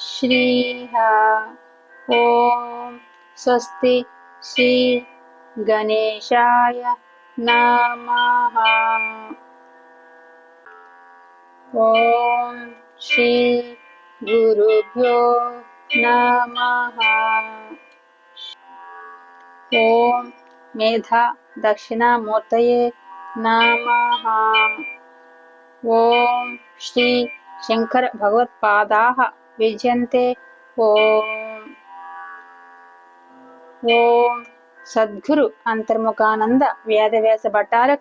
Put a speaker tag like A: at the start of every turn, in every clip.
A: శ్రీహ ఓం స్వస్తి శ్రీ గణేశాయ నమః ఓం శ్రీ గురుభ్యో నమః ఓం మేధా దక్షిణామూర్తయే నమః ఓం శ్రీ శంకర భగవత్పాదాः విజయంతే ఓం. ఓం. సద్గురు అంతర్ముఖానంద వేదవ్యాస భట్టారక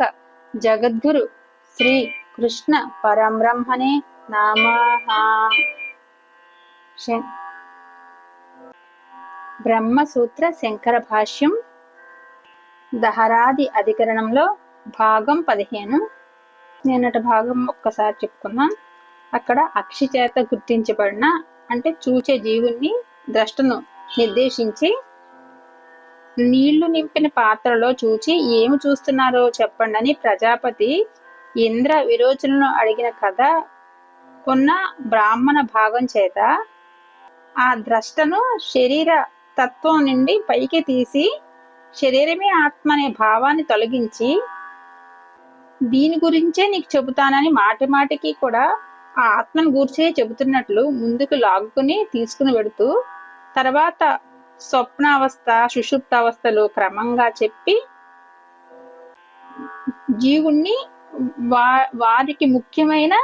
A: జగద్గురు శ్రీ కృష్ణ పరబ్రహ్మణే నమః. శం- బ్రహ్మసూత్ర శంకర భాష్యం దహరాది అధికరణంలో భాగం పదిహేను. నిన్నటి భాగం ఒక్కసారి చెప్పుకుందాం. అక్కడ అక్షి చేత గుర్తించబడిన అంటే చూచే జీవుణ్ణి ద్రష్టను నిర్దేశించి నీళ్ళు నింపిన పాత్రలో చూచి ఏమి చూస్తున్నారో చెప్పండి అని ప్రజాపతి ఇంద్ర విరోచనను అడిగిన కథ ఉన్న బ్రాహ్మణ భాగం చేత ఆ ద్రష్టను శరీర తత్వం నుండి పైకి తీసి శరీరమే ఆత్మ అనే భావాన్ని తొలగించి దీని గురించే నీకు చెబుతానని మాటి మాటికి కూడా ఆ ఆత్మను గూర్చే చెబుతున్నట్లు ముందుకు లాగుకుని తీసుకుని వెడుతూ తర్వాత స్వప్నావస్థ సుషుప్తావస్థలు క్రమంగా చెప్పి జీవుణ్ణి వా వారికి ముఖ్యమైన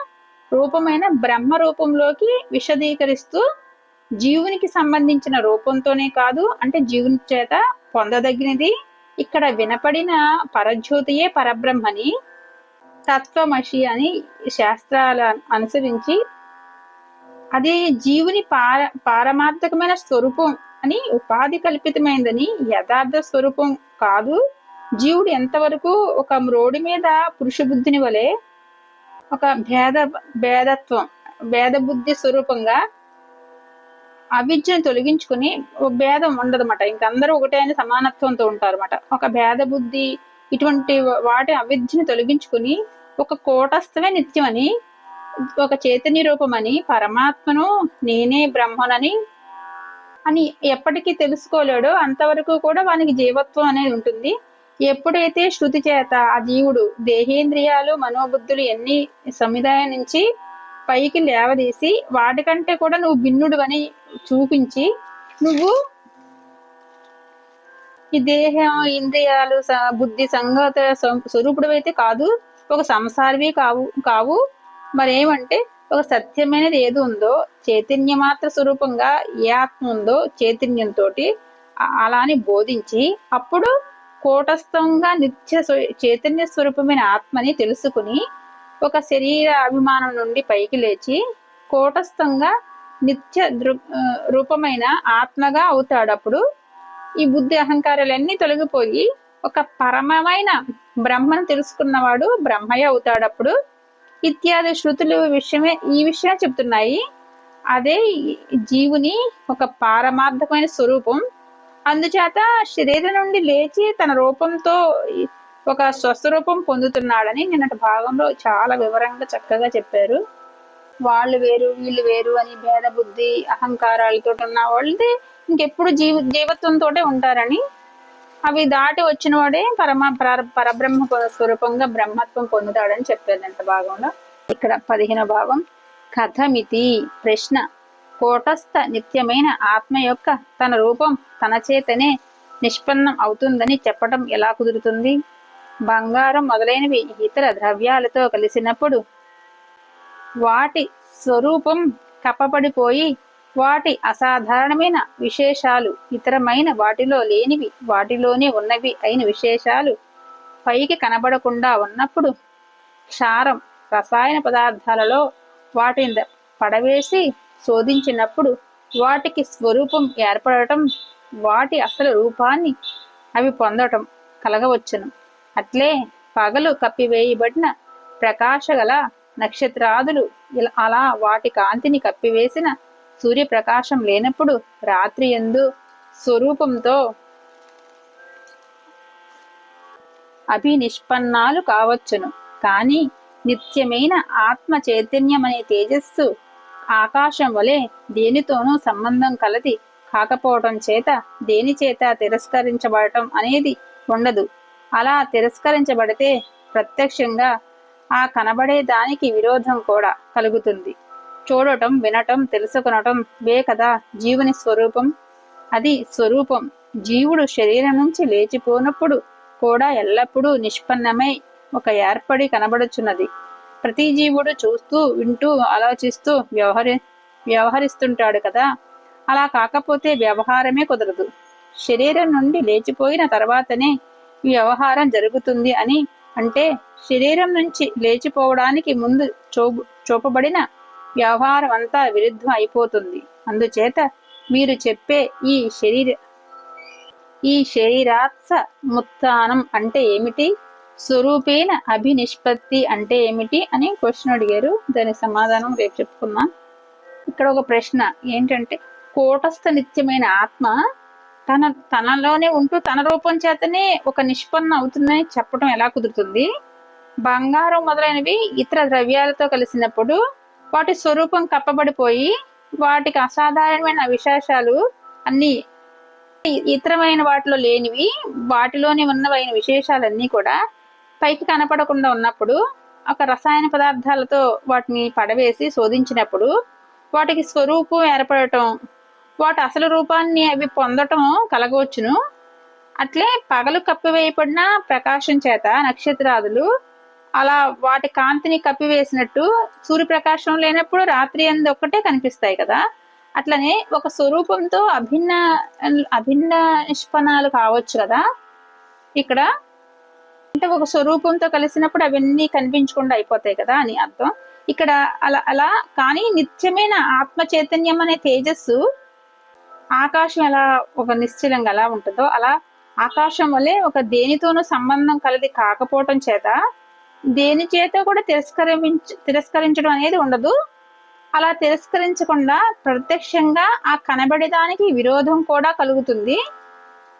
A: రూపమైన బ్రహ్మ రూపంలోకి విశదీకరిస్తూ జీవునికి సంబంధించిన రూపంతోనే కాదు అంటే జీవుని చేత పొందదగినది ఇక్కడ వినపడిన పరజ్యోతియే పరబ్రహ్మని తత్వమషి అని శాస్త్రాల అనుసరించి అదే జీవుని పార పారమార్థకమైన స్వరూపం అని ఉపాధి కల్పితమైందని యథార్థ స్వరూపం కాదు. జీవుడు ఎంతవరకు ఒక మ్రోడి మీద పురుషబుద్ధిని వలె ఒక భేద భేదత్వం భేద బుద్ధి స్వరూపంగా అవిద్యను తొలగించుకుని ఓ భేదం ఉండదన్నమాట. ఇంక అందరూ ఒకటే అని సమానత్వంతో ఉంటారు అనమాట ఒక భేద బుద్ధి ఇటువంటి వాటి అవిద్యను తొలగించుకుని ఒక కూటస్థమే నిత్యమని ఒక చైతన్య రూపమని పరమాత్మను నేనే బ్రహ్మనని అని ఎప్పటికీ తెలుసుకోలేడో అంతవరకు కూడా వానికి జీవత్వం అనేది ఉంటుంది. ఎప్పుడైతే శృతి చేత ఆ జీవుడు దేహేంద్రియాలు మనోబుద్ధులు ఎన్ని సముదాయం నుంచి పైకి లేవదీసి వాటికంటే కూడా నువ్వు భిన్నుడు అని చూపించి నువ్వు ఈ దేహం ఇంద్రియాలు బుద్ధి సంగత స్వరూపుడు అయితే కాదు. ఒక సంసారివి కావు కావు. మరేమంటే ఒక సత్యమైనది ఏది ఉందో చైతన్య మాత్ర స్వరూపంగా ఏ ఆత్మ ఉందో చైతన్యంతో అలాని బోధించి అప్పుడు కూటస్థంగా నిత్య చైతన్య స్వరూపమైన ఆత్మని తెలుసుకుని ఒక శరీర అభిమానం నుండి పైకి లేచి కూటస్థంగా నిత్య దృ రూపమైన ఆత్మగా అవుతాడు అప్పుడు ఈ బుద్ధి అహంకారాలన్నీ తొలగిపోయి ఒక పరమమైన బ్రహ్మను తెలుసుకున్నవాడు బ్రహ్మయ్య అవుతాడు అప్పుడు ఇత్యాది శృతులు విషయమే ఈ విషయమే చెప్తున్నాయి. అదే జీవుని ఒక పారమార్థకమైన స్వరూపం. అందుచేత శరీరం నుండి లేచి తన రూపంతో ఒక స్వస్వరూపం పొందుతున్నాడని నిన్నటి భాగంలో చాలా వివరంగా చక్కగా చెప్పారు. వాళ్ళు వేరు వీళ్ళు వేరు అని భేద బుద్ధి అహంకారాలతో ఉన్న వాళ్ళది ఇంకెప్పుడు జీవ జీవత్వంతో ఉంటారని. అవి దాటి వచ్చిన వాడే పరమ పరబ్రహ్మ స్వరూపంగా బ్రహ్మత్వం పొందుతాడని చెప్పారు అంత భాగంలో ఇక్కడ పదిహేనో భాగం. కథమితి ప్రశ్న. కోటస్థ నిత్యమైన ఆత్మ యొక్క తన రూపం తన చేతనే నిష్పన్నం అవుతుందని చెప్పడం ఎలా కుదురుతుంది? బంగారం మొదలైనవి ఇతర ద్రవ్యాలతో కలిసినప్పుడు వాటి స్వరూపం కప్పబడిపోయి వాటి అసాధారణమైన విశేషాలు ఇతరమైన వాటిలో లేనివి వాటిలోనే ఉన్నవి అయిన విశేషాలు పైకి కనబడకుండా ఉన్నప్పుడు క్షారం రసాయన పదార్థాలలో వాటిని పడవేసి శోధించినప్పుడు వాటికి స్వరూపం ఏర్పడటం వాటి అసలు రూపాన్ని అవి పొందటం కలగవచ్చును. అట్లే పగలు కప్పివేయబడిన ప్రకాశగల నక్షత్రాదులు ఇలా అలా వాటి కాంతిని కప్పివేసిన సూర్యప్రకాశం లేనప్పుడు రాత్రి ఎందు స్వరూపంతో అభినిష్పన్నాలు కావచ్చును. కానీ నిత్యమైన ఆత్మ చైతన్యం అనే తేజస్సు ఆకాశం వలె దేనితోనూ సంబంధం కలది కాకపోవటం చేత దేని చేత తిరస్కరించబడటం అనేది ఉండదు. అలా తిరస్కరించబడితే ప్రత్యక్షంగా ఆ కనబడే దానికి విరోధం కూడా కలుగుతుంది. చూడటం వినటం తెలుసుకునటం వే కదా జీవుని స్వరూపం. అది స్వరూపం. జీవుడు శరీరం నుంచి లేచిపోనప్పుడు కూడా ఎల్లప్పుడూ నిష్పన్నమై ఒక ఏర్పడి కనబడుచున్నది. ప్రతి జీవుడు చూస్తూ వింటూ ఆలోచిస్తూ వ్యవహరి వ్యవహరిస్తుంటాడు కదా. అలా కాకపోతే వ్యవహారమే కుదరదు. శరీరం నుండి లేచిపోయిన తర్వాతనే వ్యవహారం జరుగుతుంది అని అంటే శరీరం నుంచి లేచిపోవడానికి ముందు చూపు చూపబడిన వ్యవహారం అంతా విరుద్ధం అయిపోతుంది అందుచేత మీరు చెప్పే ఈ శరీర ఈ శరీరాత్స ముత్తానం అంటే ఏమిటి? స్వరూపేణ అభినిష్పత్తి అంటే ఏమిటి? అని క్వశ్చన్ అడిగారు. దాని సమాధానం రేపు చెప్పుకుందాం. ఇక్కడ ఒక ప్రశ్న ఏంటంటే కూటస్థ నిత్యమైన ఆత్మ తన తనలోనే ఉంటూ తన రూపం చేతనే ఒక నిష్పన్న అవుతుందని చెప్పడం ఎలా కుదురుతుంది? బంగారం మొదలైనవి ఇతర ద్రవ్యాలతో కలిసినప్పుడు వాటి స్వరూపం కప్పబడిపోయి వాటికి అసాధారణమైన విశేషాలు అన్ని ఇతరమైన వాటిలో లేనివి వాటిలోనే ఉన్నవైన విశేషాలన్నీ కూడా పైకి కనపడకుండా ఉన్నప్పుడు ఒక రసాయన పదార్థాలతో వాటిని పడవేసి శోధించినప్పుడు వాటికి స్వరూపం ఏర్పడటం వాటి అసలు రూపాన్ని అవి పొందటం కలగవచ్చును. అట్లే పగలు కప్పివేయబడిన ప్రకాశం చేత నక్షత్రాదులు అలా వాటి కాంతిని కప్పివేసినట్టు సూర్యప్రకాశం లేనప్పుడు రాత్రి అందు ఒక్కటే కనిపిస్తాయి కదా. అట్లనే ఒక స్వరూపంతో అభిన్న అభిన్న నిష్పణాలు కావచ్చు కదా. ఇక్కడ అంటే ఒక స్వరూపంతో కలిసినప్పుడు అవన్నీ కనిపించకుండా అయిపోతాయి కదా అని అర్థం. ఇక్కడ అలా అలా కానీ నిత్యమైన ఆత్మ చైతన్యం అనే తేజస్సు ఆకాశం ఎలా ఒక నిశ్చలంగా ఎలా ఉంటుందో అలా ఆకాశం వల్లే ఒక దేనితోనూ సంబంధం కలది కాకపోవటం చేత దేని చేత కూడా తిరస్కరించ తిరస్కరించడం అనేది ఉండదు. అలా తిరస్కరించకుండా ప్రత్యక్షంగా ఆ కనబడేదానికి విరోధం కూడా కలుగుతుంది.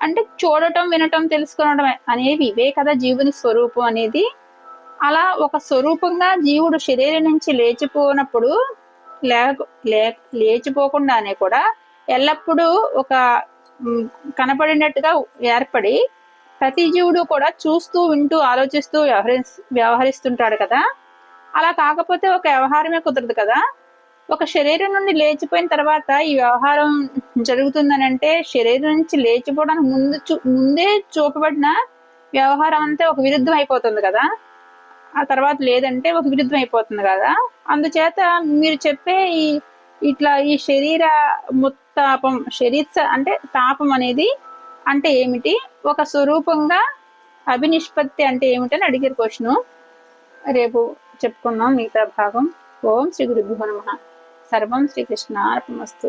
A: అంటే చూడటం వినటం తెలుసుకోవడం అనేవి ఇవే కదా జీవుని స్వరూపం అనేది. అలా ఒక స్వరూపంగా జీవుడు శరీరం నుంచి లేచిపోనప్పుడు లేక లేచిపోకుండానే కూడా ఎల్లప్పుడూ ఒక కనపడినట్టుగా ఏర్పడి ప్రతి జీవుడు కూడా చూస్తూ వింటూ ఆలోచిస్తూ వ్యవహరి వ్యవహరిస్తుంటాడు కదా? అలా కాకపోతే ఒక వ్యవహారమే కుదరదు కదా? ఒక శరీరం నుండి లేచిపోయిన తర్వాత ఈ వ్యవహారం జరుగుతుందని అంటే శరీరం నుంచి లేచిపోవడానికి ముందు చూ ముందే చూపబడిన వ్యవహారం అంతా ఒక విరుద్ధం అయిపోతుంది కదా? ఆ తర్వాత లేదంటే ఒక విరుద్ధం అయిపోతుంది కదా? అందుచేత మీరు చెప్పే ఈ ఇట్లా ఈ శరీర ముత్తాపం శరీర అంటే తాపం అనేది అంటే ఏమిటి? ఒక స్వరూపంగా అభినిష్పత్తి అంటే ఏమిటని అడిగారు క్వశ్చను రేపు చెప్పుకుందాం మిగతా భాగం ఓం శ్రీ గురుభ్యో నమ. సర్వం శ్రీకృష్ణ అర్పమస్తు